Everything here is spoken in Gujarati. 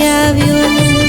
આવ્યો